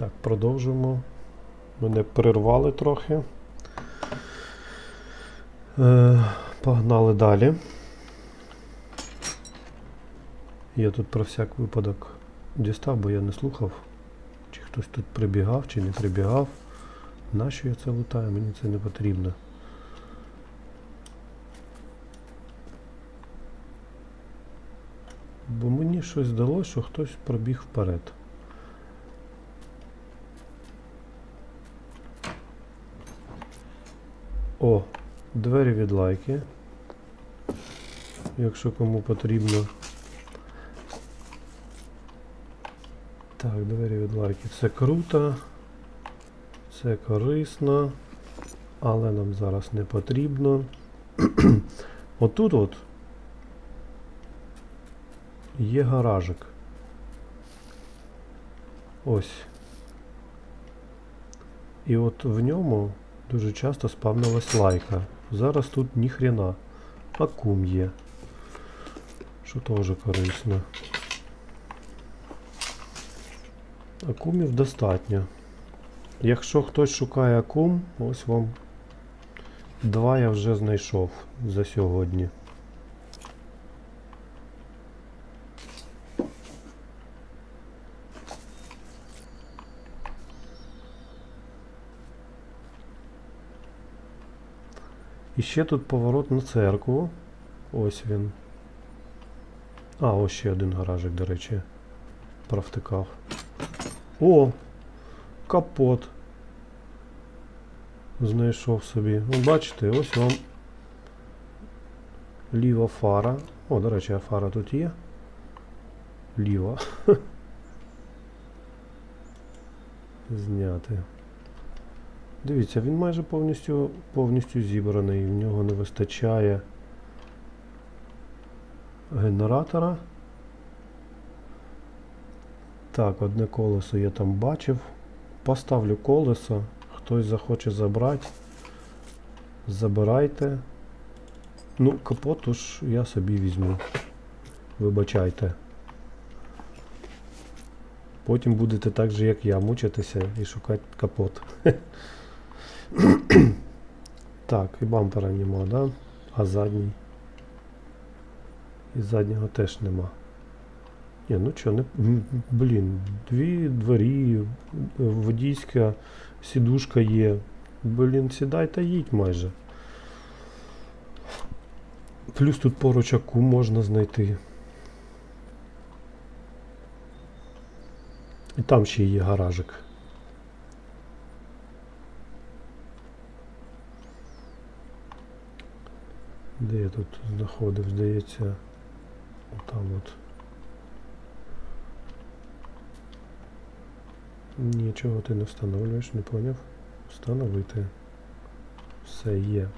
Так, продовжуємо. Мене перервали трохи. Е, погнали далі. Я тут про всяк випадок дістав, бо я не слухав, чи хтось тут прибігав, чи не прибігав. Нащо я це лутаю? Мені це не потрібно. Бо мені щось здалося, що хтось пробіг вперед. О, двері від лайки. Якщо кому потрібно. Так, двері від лайки. Це круто. Це корисно. Але нам зараз не потрібно. Отут от є гаражик. Ось. І от в ньому дуже часто спавнилась лайка. Зараз тут ніхрена. Акум є. Що теж корисно. Акумів достатньо. Якщо хтось шукає акум, ось вам два я вже знайшов за сьогодні. І ще тут поворот на церкву. Ось він. А, ось ще один гаражик, до речі. Провтикав. О! Капот. Знайшов собі. Ну, бачите, ось вам ліва фара. О, до речі, фара тут є. Ліва. Зняти. Дивіться, він майже повністю повністю зібраний. В нього не вистачає генератора. Так, одне колесо я там бачив. Поставлю колесо. Хтось захоче забрати. Забирайте. Ну, капот уж я собі візьму. Вибачайте. Потім будете так же, як я, мучитися і шукати капот. Так, і бампера нема, да? А задній. І заднього теж нема. Ні, ну чо, не. Блін, дві двері, водійська сідушка є. Блін, сідай та їдь майже. Плюс тут поруч аку можна знайти. І там ще є гаражик. Де я тут знаходив, здається, там от. Нічого ти не встановлюєш, не поняв? Встановити. Все є.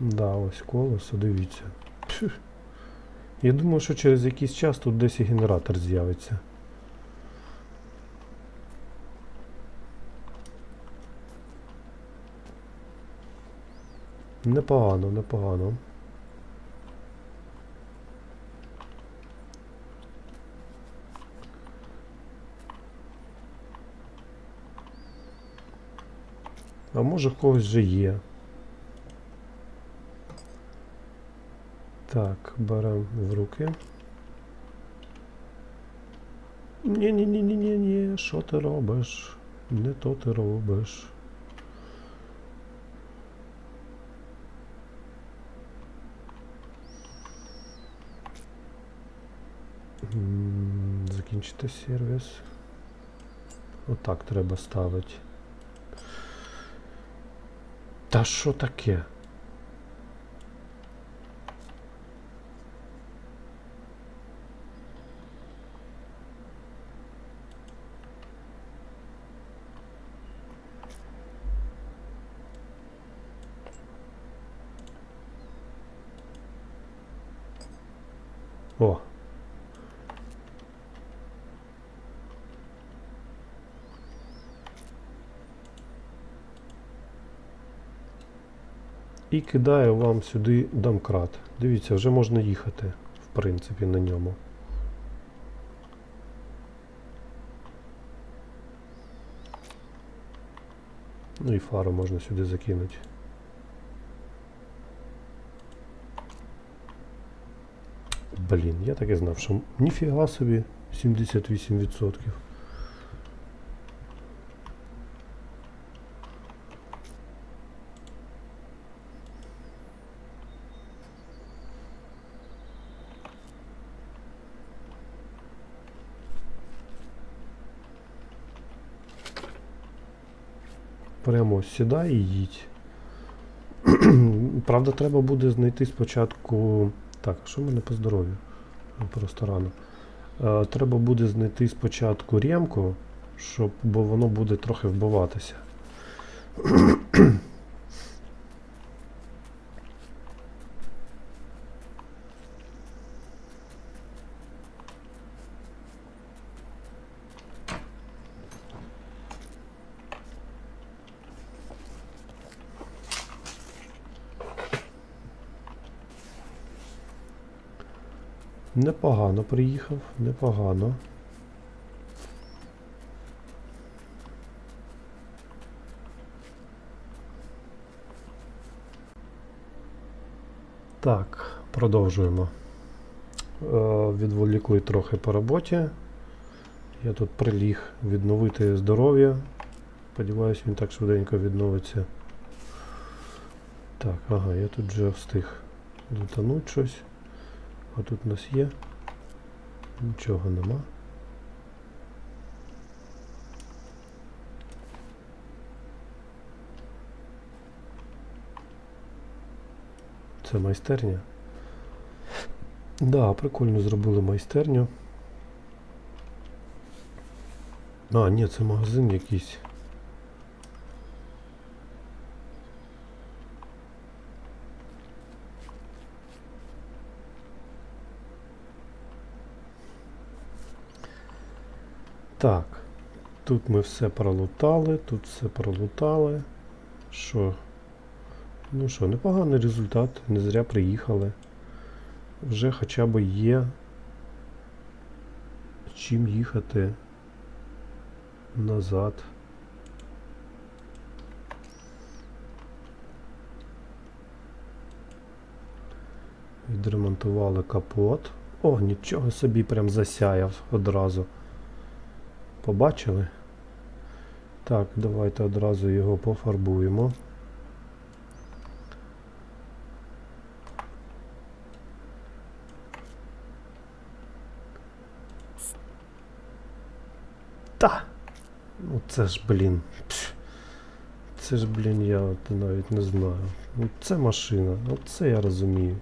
Да, ось колесо, дивіться. Я думаю, що через якийсь час тут десь і генератор з'явиться. Непогано, непогано. А може в когось вже є. Так, беремо в руки. Ні-ні-ні-ні-ні, що ти робиш? Не то ти робиш. М, Закінчити сервіс. Отак треба ставити. Та що таке? О. І кидаю вам сюди домкрат. Дивіться, вже можна їхати, в принципі, на ньому. Ну і фару можна сюди закинути. Блін, я так і знав, що ніфіга собі 78%. Прямо сідай і їдь. Правда, треба буде знайти спочатку. Так, що в мене по здоров'ю? Просто рано. Е, треба буде знайти спочатку ремку, щоб, бо воно буде трохи вбиватися. Непогано приїхав, непогано. Так, продовжуємо. Е, відволікли трохи по роботі. Я тут приліг відновити здоров'я. Сподіваюсь, він так швиденько відновиться. Так, ага, я тут вже встиг лутануть щось. А тут у нас є? Нічого нема. Це майстерня. Да, прикольно зробили майстерню. А, ні, це магазин якийсь. Так, тут ми все пролутали, тут все пролутали. Що? Ну що, непоганий результат, не зря приїхали. Вже хоча б є чим їхати назад. Відремонтували капот. О, нічого собі прям засяяв одразу. Побачили? Так, давайте одразу його пофарбуємо. Та! Ну це ж, блін. Це ж, блін, я навіть не знаю. Ну це машина, оце я розумію.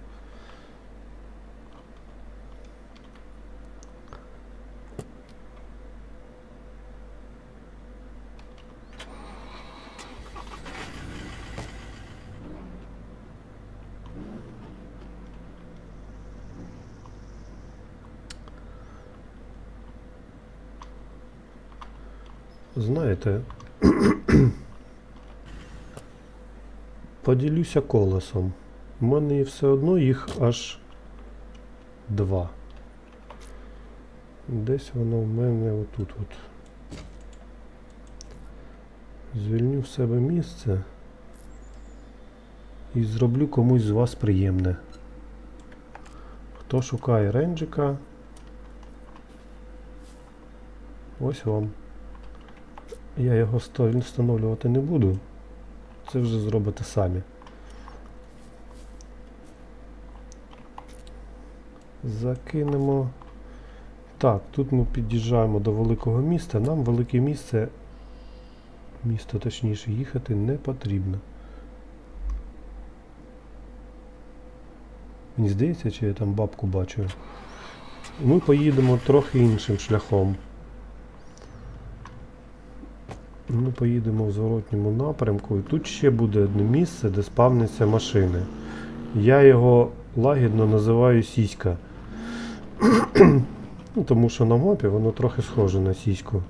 Знаєте, поділюся колесом. У мене все одно їх аж два. Десь воно в мене отут от. Звільню в себе місце і зроблю комусь з вас приємне. Хто шукає ренджика, ось вам. Я його встановлювати не буду. Це вже зробите самі. Закинемо. Так, тут ми під'їжджаємо до великого міста. Нам велике місце, місто точніше, їхати не потрібно. Мені здається, чи я там бабку бачу. Ми поїдемо трохи іншим шляхом. Ми поїдемо в зворотньому напрямку, і тут ще буде одне місце, де спавняться машини. Я його лагідно називаю сіська. ну, тому що на мапі воно трохи схоже на сіську.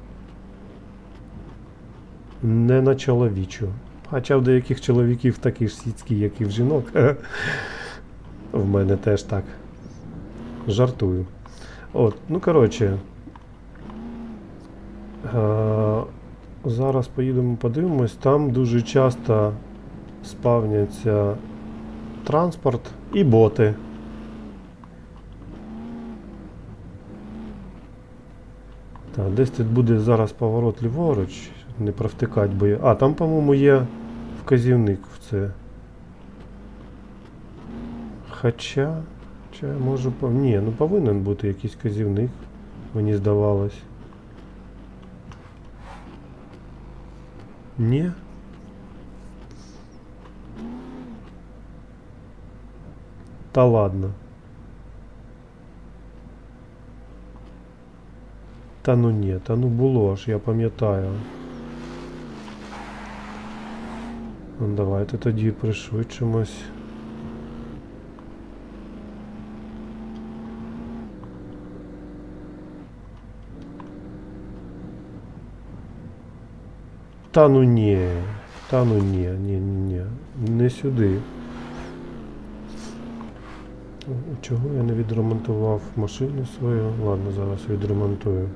Не на чоловічу. Хоча в деяких чоловіків такі ж сіцькі, як і в жінок. В мене теж так. Жартую. От, ну коротше. Зараз поїдемо подивимось. Там дуже часто спавняться транспорт і боти. Так, десь тут буде зараз поворот ліворуч, не провтикать, бо. А, там, по-моєму, є вказівник в це. Хоча. Чи можу. Ні, ну повинен бути якийсь вказівник, мені здавалось. Ні. Та ладно. Та ну ні, та ну було ж, я пам'ятаю. Ну, давайте тоді пришвидшимось. Та ну ні, та ну ні, ні, ні, ні, не сюди. Чого я не відремонтував машину свою? Ладно, зараз відремонтую.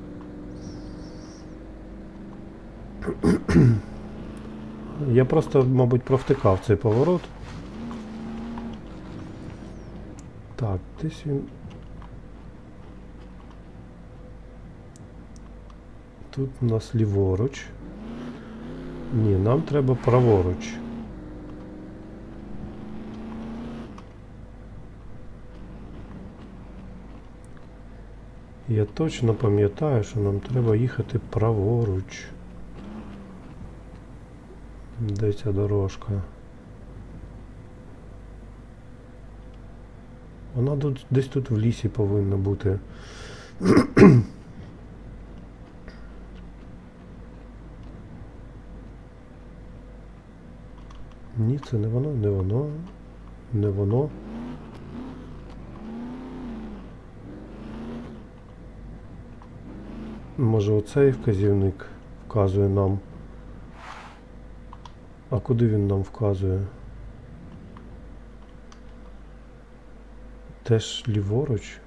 Я просто, мабуть, провтикав цей поворот. Так, десь він. Тут у нас ліворуч. Ні, нам треба праворуч. Я точно пам'ятаю, що нам треба їхати праворуч. Де ця дорожка? Вона тут десь тут в лісі повинна бути. Ні, це не воно, не воно, не воно. Може оцей вказівник вказує нам. А куди він нам вказує? Теж ліворуч?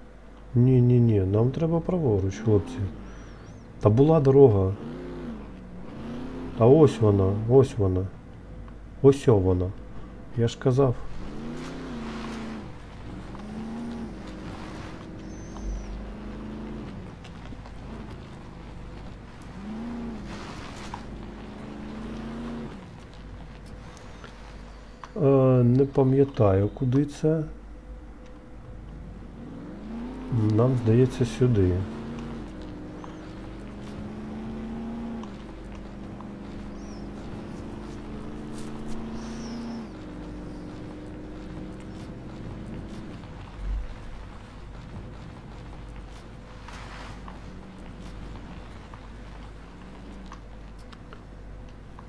Ні, ні, ні, нам треба праворуч, хлопці. Та була дорога. Та ось вона, ось вона. Ось о вона. Я ж казав. Е, не пам'ятаю, куди це. Нам здається сюди.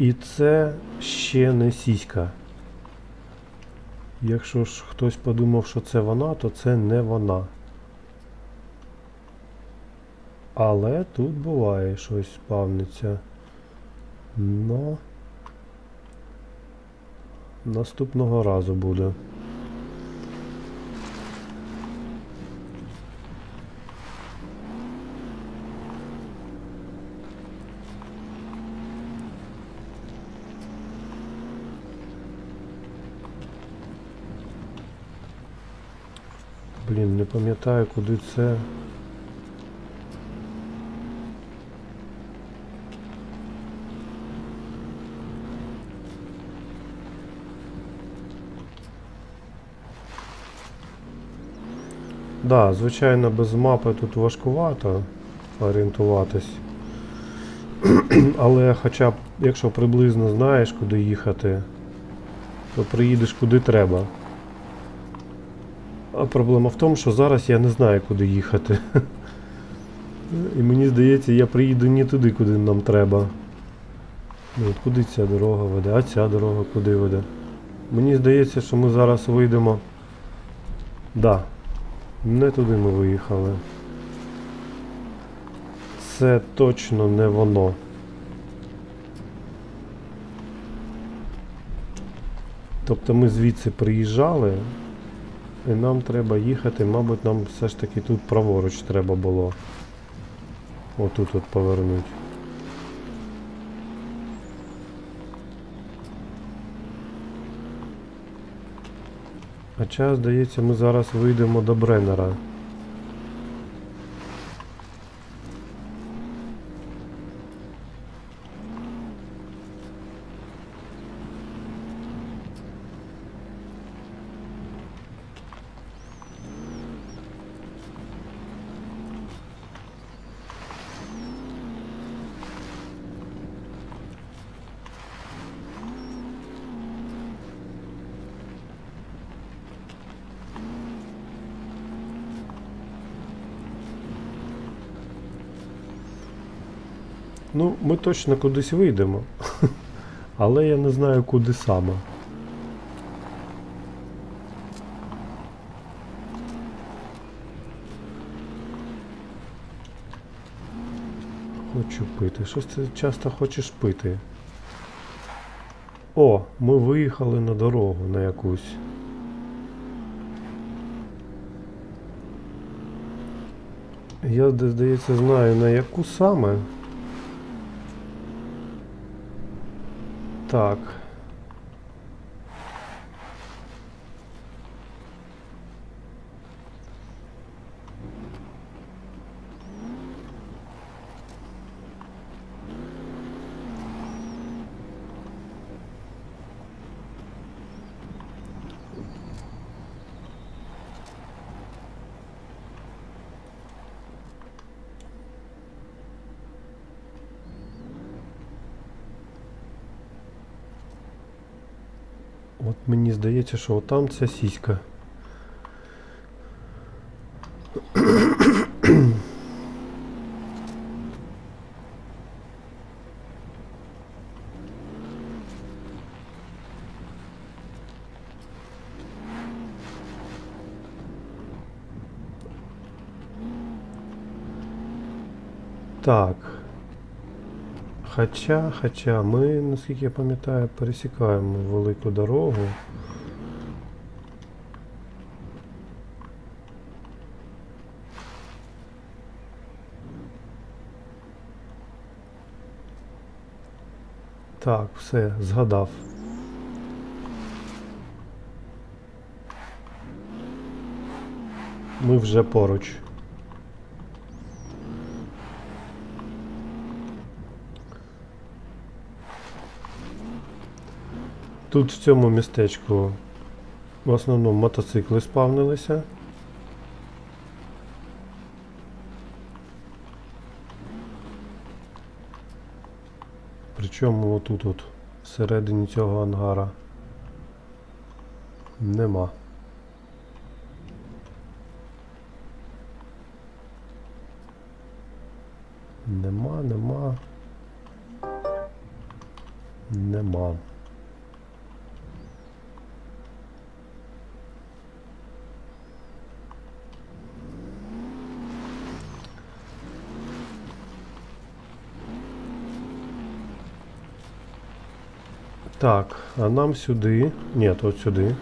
І це ще не сіська. Якщо ж хтось подумав, що це вона, то це не вона. Але тут буває щось спавниться. Но наступного разу буде. Блін, не пам'ятаю, куди це. Да, звичайно, без мапи тут важкувато орієнтуватись. Але хоча б, якщо приблизно знаєш, куди їхати, то приїдеш куди треба. Проблема в тому, що зараз я не знаю, куди їхати. І мені здається, я приїду не туди, куди нам треба. Ну, от куди ця дорога веде, а ця дорога куди веде. Мені здається, що ми зараз вийдемо. Да, не туди ми виїхали. Це точно не воно. Тобто ми звідси приїжджали, і нам треба їхати, мабуть, нам все ж таки тут праворуч треба було. Отут от повернути. А час, здається, ми зараз вийдемо до Бреннера. Ну, ми точно кудись вийдемо. Але я не знаю, куди саме. Хочу пити. Що ж ти часто хочеш пити? О, ми виїхали на дорогу на якусь. Я, здається, знаю на яку саме. Так. От мені здається, що отам ця сіська. Так. Хоча, хоча, ми, наскільки я пам'ятаю, пересікаємо велику дорогу. Так, все, згадав. Ми вже поруч. Тут в цьому містечку в основному мотоцикли спавнилися. Причому отут от всередині цього ангара нема. Нема, нема. Нема. Так, а нам сюди. Ні, от сюди.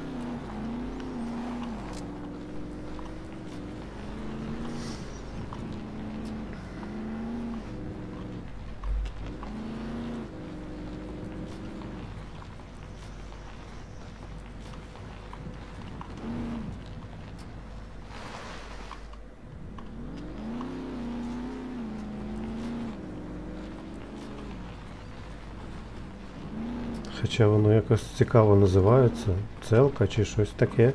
Хоча воно якось цікаво називається. Целка чи щось таке.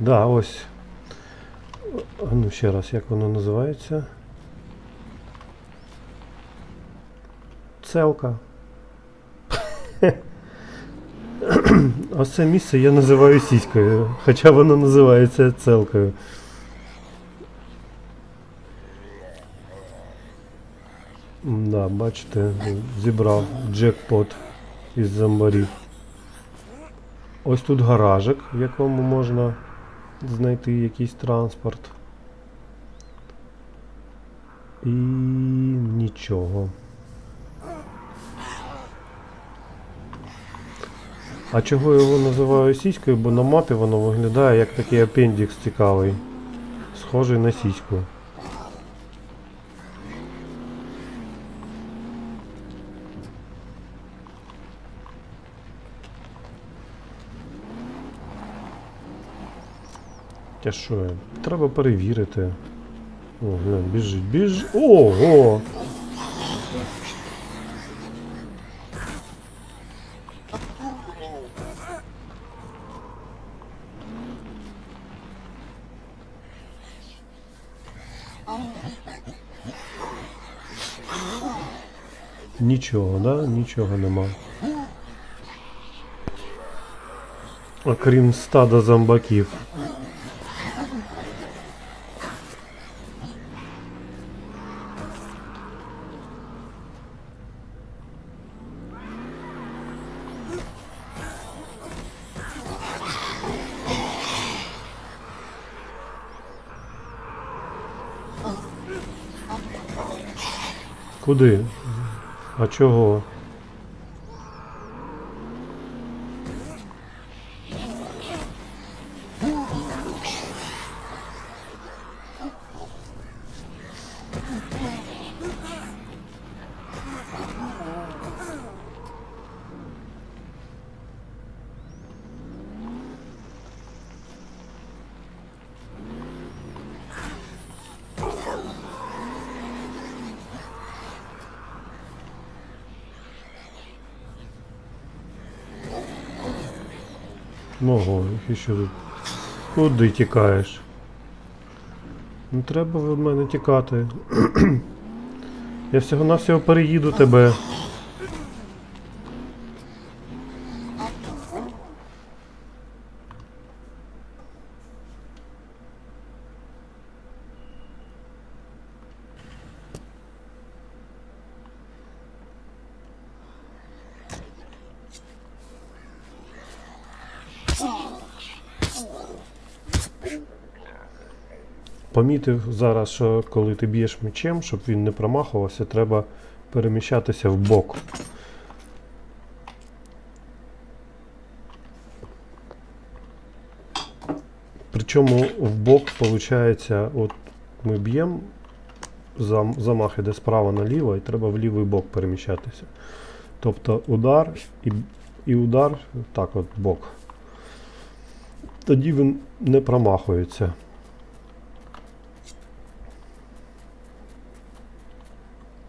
Да, ось. Ну, ще раз, як воно називається? Целка. Ось це місце я називаю сіською, хоча воно називається целкою. Да, бачите, зібрав джекпот із зомбарів. Ось тут гаражик, в якому можна знайти якийсь транспорт. І нічого. А чого його називаю сіською? Бо на мапі воно виглядає як такий апендікс цікавий. Схожий на сіську. Та що? Треба перевірити. О, глянь, біжить, біжить. Ого! Нічого, да? Нічого нема. Окрім стада зомбаків. Куди? А чого? Ого, і що тут? Куди тікаєш? Не треба від мене тікати. Я всього-навсього переїду тебе. Помітив зараз, що коли ти б'єш мечем, щоб він не промахувався, треба переміщатися в бок. Причому в бок, виходить, от ми б'ємо, замах іде справа наліво, і треба в лівий бок переміщатися. Тобто удар і, і удар, так от бок. Тоді він не промахується.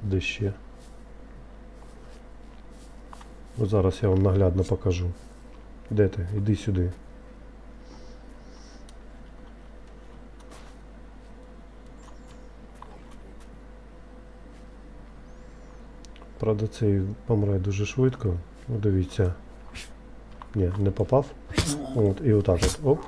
Де ще? От зараз я вам наглядно покажу. Де ти? Іди сюди. Правда, цей помре дуже швидко. Ну, дивіться. Ні, не попав. От, і отак от. Оп.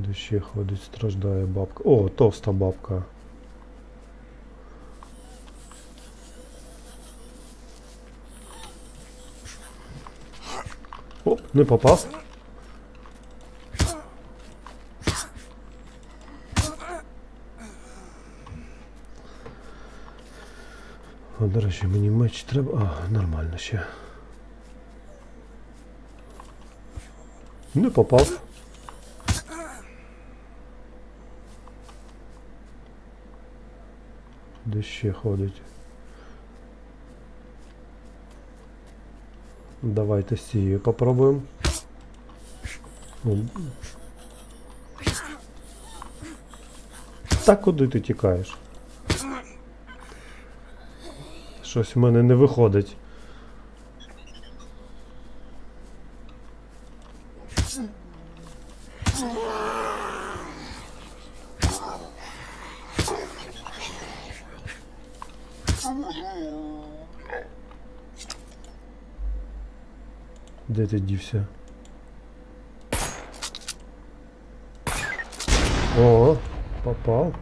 Де ще ходить, страждає бабка. О, товста бабка. Оп, не попав. О, до речі, мені меч треба. А, нормально ще. Не попав. Де ще ходить? Давайте з цією попробуємо. Та куди ти тікаєш? Щось в мене не виходить. блядь, одівся. О, попал.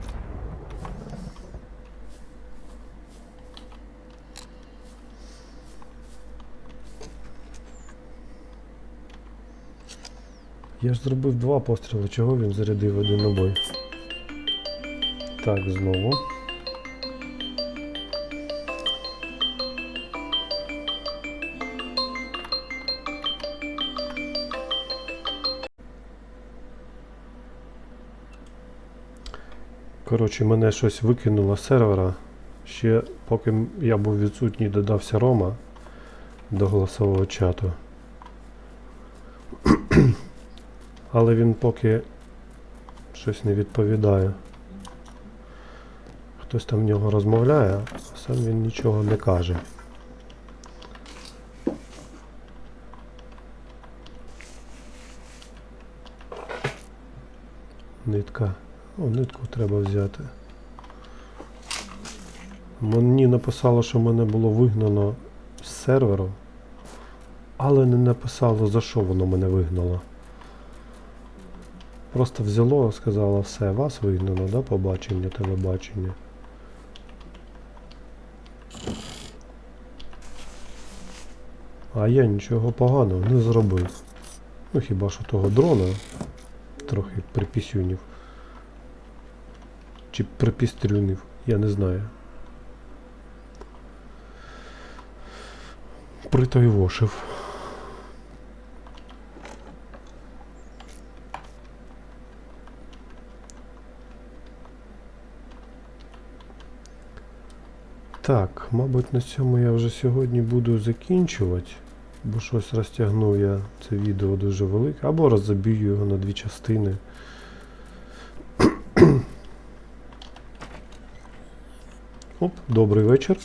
Я ж зробив два постріли, чого він зарядив один обой? Так, знову. Коротше, мене щось викинуло з сервера. Ще поки я був відсутній, додався Рома до голосового чату. Але він поки щось не відповідає. Хтось там в нього розмовляє, а сам він нічого не каже. Нитка. О, нитку треба взяти. Мені написало, що мене було вигнано з серверу, але не написало, за що воно мене вигнало. Просто взяло, сказало, все, вас вигнано, да, побачення, телебачення. А я нічого поганого не зробив. Ну хіба що того дрона трохи припісюнів. Чи припістрюнив, я не знаю. Притойвошив. Так, мабуть, на цьому я вже сьогодні буду закінчувати, бо щось розтягнув я це відео дуже велике, або розоб'ю його на дві частини. Оп, добрий вечір.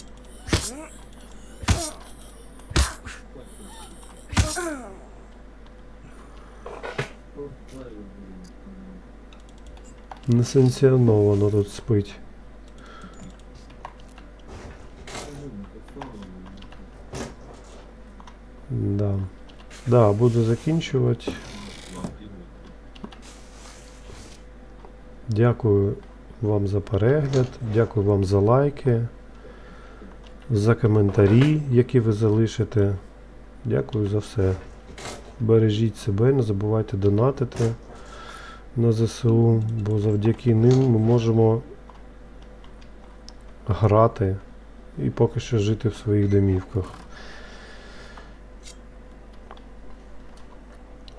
Несанкціоновано тут спить. Да. Да, буду закінчувати. Дякую Вам за перегляд, дякую вам за лайки, за коментарі, які ви залишите. Дякую за все. Бережіть себе, не забувайте донатити на ЗСУ, бо завдяки ним ми можемо грати і поки що жити в своїх домівках.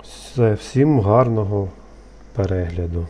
Все, всім гарного перегляду.